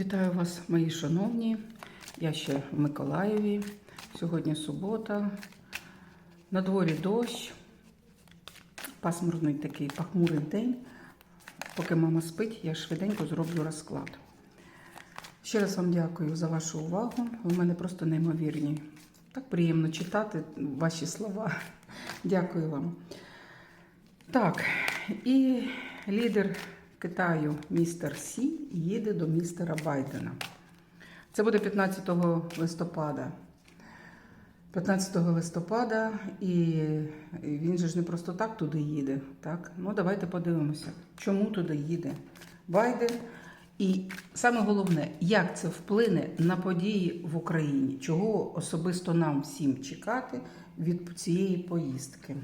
Вітаю вас, мої шановні. Я ще в Миколаєві. Сьогодні субота. На дворі дощ. Пасмурний такий похмурий день. Поки мама спить, я швиденько зроблю розклад. Ще раз вам дякую за вашу увагу. Ви в мене просто неймовірні. Так приємно читати ваші слова. Дякую вам. Так, і лідер Китаю містер Сі їде до містера Байдена. Це буде 15 листопада. 15 листопада, і він же ж не просто так туди їде. Так? Ну, давайте подивимося, чому туди їде Байден. І саме головне, як це вплине на події в Україні, чого особисто нам всім чекати від цієї поїздки.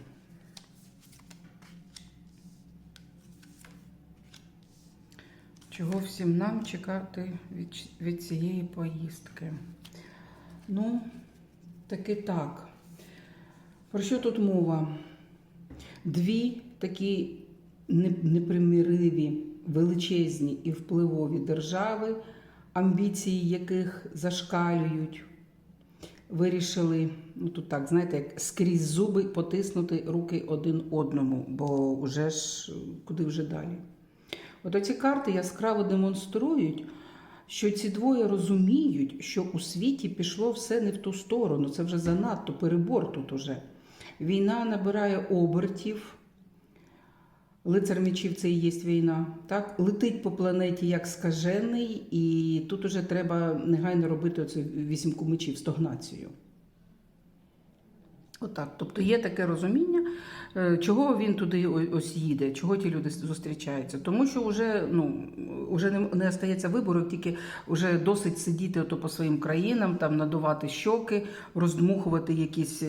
Чого всім нам чекати від, від цієї поїздки? Ну, таки так. Про що тут мова? Дві такі непримириві, величезні і впливові держави, амбіції яких зашкалюють, вирішили, ну тут так, знаєте, як скрізь зуби потиснути руки один одному, бо вже ж куди вже далі. От оці карти яскраво демонструють, що ці двоє розуміють, що у світі пішло все не в ту сторону. Це вже занадто перебор тут уже. Війна набирає обертів. Лицар мечів це і є війна. Так? Летить по планеті як скажений, і тут уже треба негайно робити оцю вісімку мечів, стогнацію. Отак. Тобто є таке розуміння, чого він туди ось їде, чого ті люди зустрічаються. Тому що вже ну, вже не, не остається вибору, тільки вже досить сидіти ото по своїм країнам, там надувати щоки, роздмухувати якісь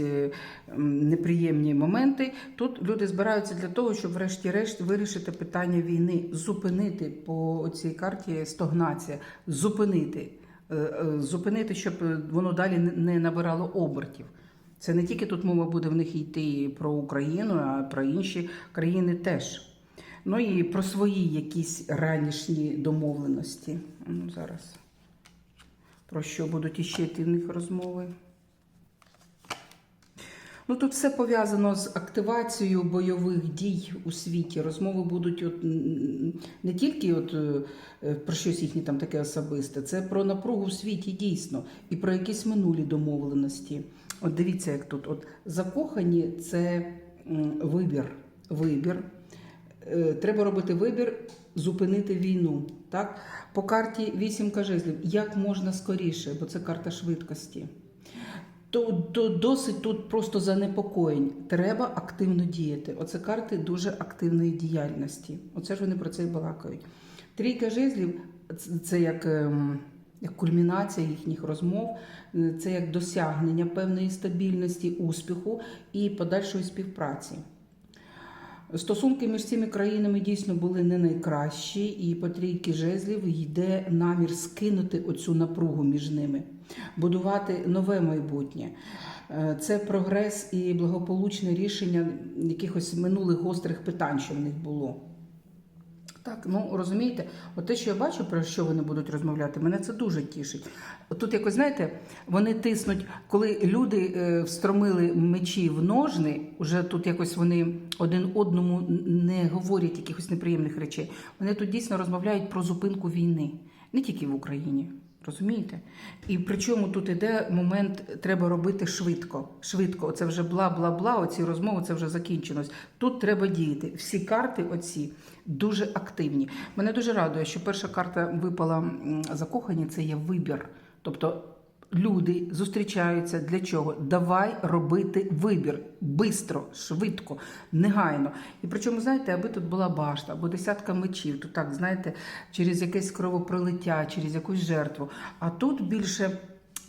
неприємні моменти. Тут люди збираються для того, щоб, врешті-решт, вирішити питання війни, зупинити по цій карті стогнація, зупинити, зупинити, щоб воно далі не набирало обертів. Це не тільки тут мова буде в них йти про Україну, а про інші країни теж. Ну і про свої якісь ранішні домовленості. Ну, Зараз про що будуть іще йти в них розмови. Ну, Тут все пов'язано з активацією бойових дій у світі. Розмови будуть от, не тільки от, про щось їхнє там таке особисте, це про напругу в світі дійсно і про якісь минулі домовленості. От дивіться, як тут от закохані це вибір. вибір. Треба робити вибір, зупинити війну. Так? По карті 8 жезлів, як можна скоріше, бо це карта швидкості. Досить тут просто занепокоєнь. Треба активно діяти. Оце карти дуже активної діяльності. Оце ж вони про це і балакають. Трійка жезлів це як. Як кульмінація їхніх розмов, це як досягнення певної стабільності, успіху і подальшої співпраці. Стосунки між цими країнами дійсно були не найкращі, і по трійки жезлів йде намір скинути оцю напругу між ними, будувати нове майбутнє. Це прогрес і благополучне рішення якихось минулих гострих питань, що в них було. Так, ну розумієте, от те, що я бачу, про що вони будуть розмовляти, мене це дуже тішить. Тут, якось, знаєте, вони тиснуть, коли люди е, встромили мечі в ножни, уже тут якось вони один одному не говорять якихось неприємних речей. Вони тут дійсно розмовляють про зупинку війни, не тільки в Україні. Розумієте? І причому тут іде момент, треба робити швидко. Швидко. Оце вже бла-бла-бла, оці розмови, це вже закінчилось. Тут треба діяти. Всі карти оці дуже активні. Мене дуже радує, що перша карта випала закохані, це є вибір. Тобто люди зустрічаються для чого? Давай робити вибір. Бистро, швидко, негайно. І причому, знаєте, аби тут була башта, або десятка мечів, то так, знаєте, через якесь кровопролиття, через якусь жертву. А тут більше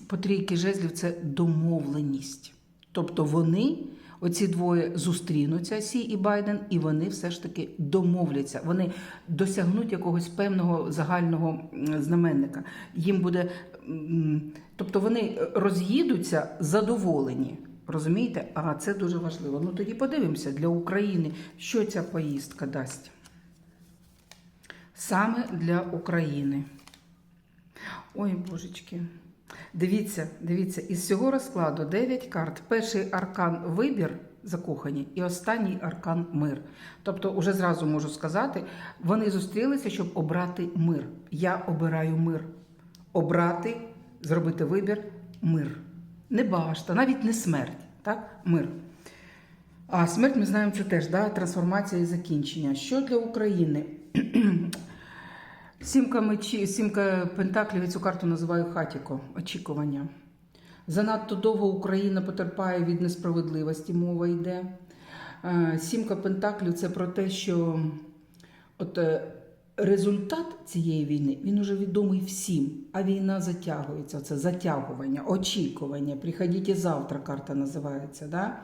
по трійки жезлів це домовленість. Тобто вони. Оці двоє зустрінуться, Сі і Байден, і вони все ж таки домовляться. Вони досягнуть якогось певного загального знаменника. Їм буде, тобто вони роз'їдуться задоволені. Розумієте? А це дуже важливо. Ну тоді подивимося для України, що ця поїздка дасть. Саме для України. Ой, божечки. Дивіться, дивіться, із цього розкладу 9 карт. Перший аркан вибір закохані, і останній аркан мир. Тобто, уже зразу можу сказати, вони зустрілися, щоб обрати мир. Я обираю мир. Обрати, зробити вибір мир. Не башта, навіть не смерть. Так? Мир. А смерть ми знаємо, це теж да? трансформація і закінчення. Що для України? Сімка мечі, сімка пентаклів, я цю карту називаю хатіко, очікування. Занадто довго Україна потерпає від несправедливості, мова йде. Е, Сімка пентаклів це про те, що от е, результат цієї війни він уже відомий всім, а війна затягується. Це затягування, очікування. Приходіть завтра, карта називається. Да?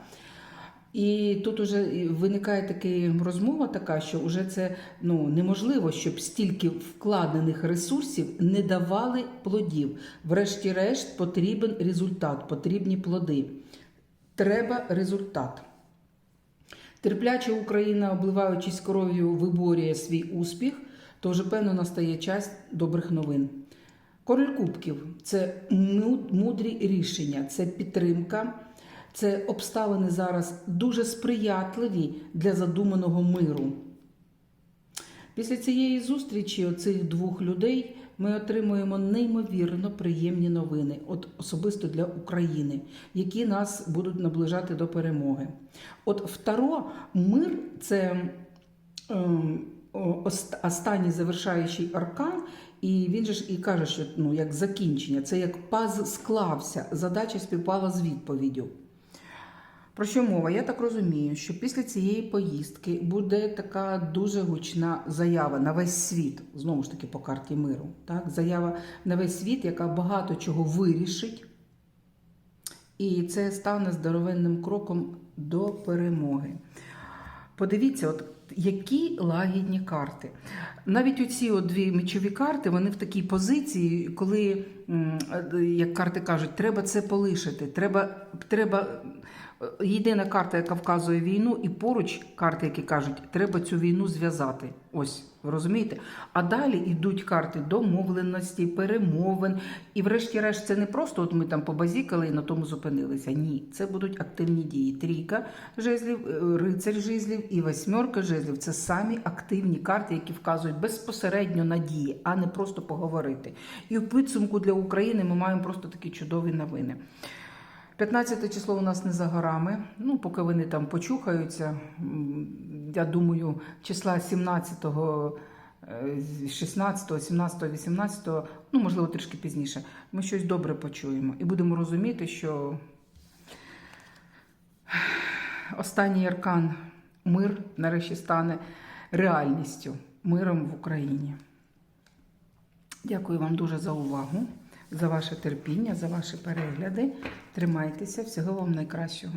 І тут уже виникає така розмова, така, що вже це ну, неможливо, щоб стільки вкладених ресурсів не давали плодів. Врешті-решт потрібен результат, потрібні плоди. Треба результат. Терпляча Україна, обливаючись кров'ю, виборює свій успіх, то вже певно настає час добрих новин. Король Кубків це мудрі рішення, це підтримка, це обставини зараз дуже сприятливі для задуманого миру. Після цієї зустрічі оцих двох людей ми отримуємо неймовірно приємні новини, от особисто для України, які нас будуть наближати до перемоги. От второ, мир це ем, останній завершаючий аркан, і він же ж і каже, що ну, як закінчення, це як паз склався, задача співпала з відповіддю. Про що мова? Я так розумію, що після цієї поїздки буде така дуже гучна заява на весь світ, знову ж таки по карті миру. Так? Заява на весь світ, яка багато чого вирішить, і це стане здоровенним кроком до перемоги. Подивіться, от які лагідні карти. Навіть оці от дві мечові карти, вони в такій позиції, коли, е, як карти кажуть, треба це полишити. Треба, треба єдина карта, яка вказує війну, і поруч карти, які кажуть, треба цю війну зв'язати. Ось, розумієте? А далі йдуть карти домовленості, перемовин. І, врешті-решт, це не просто от ми там побазікали і на тому зупинилися. Ні, це будуть активні дії. Трійка жезлів, е, рицарь жезлів і восьмерка жезлів. Це самі активні карти, які вказують безпосередньо на дії, а не просто поговорити. І в підсумку для України ми маємо просто такі чудові новини. 15 число у нас не за горами. Ну, поки вони там почухаються. Я думаю, числа 17, е, 16, 17, 18, ну, можливо, трішки пізніше, ми щось добре почуємо. І будемо розуміти, що останній аркан мир нарешті стане реальністю, миром в Україні. Дякую вам дуже за увагу, за ваше терпіння, за ваші перегляди. Тримайтеся, всього вам найкращого.